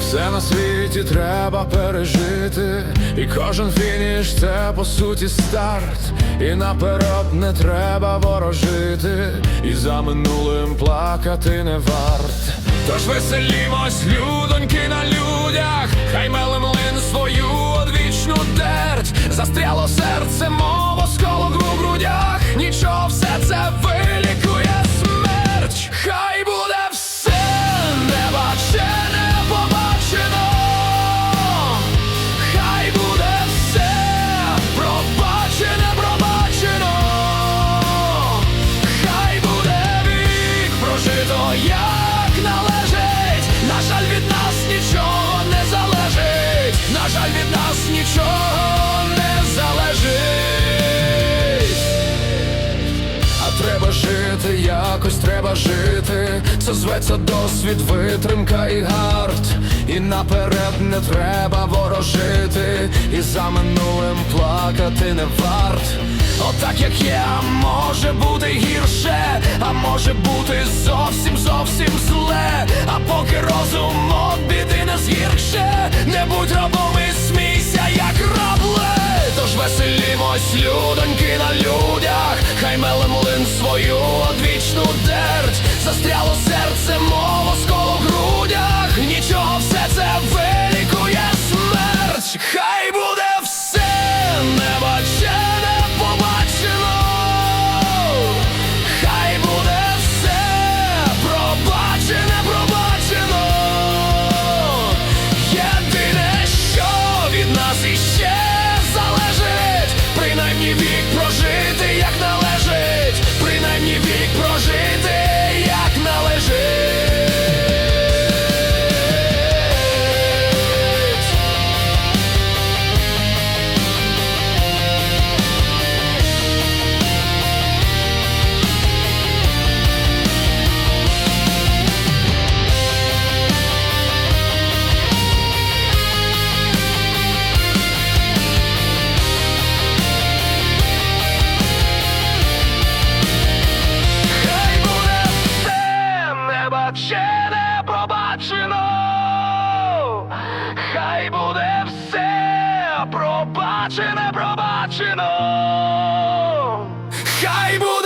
Все на світі треба пережити, і кожен фініш це по суті старт. І наперед не треба ворожити, і за минулим плакати не варт. Тож веселімось, людоньки на людях, хай мелем лин свою одвічну дерть, застряло серце, мов осколок у грудях, нічого все це вилікує жити, якось треба жити. Це зветься досвід, витримка і гард. І наперед не треба ворожити, і за минулим плакати не варт. Отак як є, а може бути гірше, а може бути зовсім зовсім зле. А поки розум от біди не згірше, не будь рабом і смійся, як рабле. Тож веселімось, людоньки на мелем лин одвічну дерть, застряло буде все пробачене, пробачено, хай буде.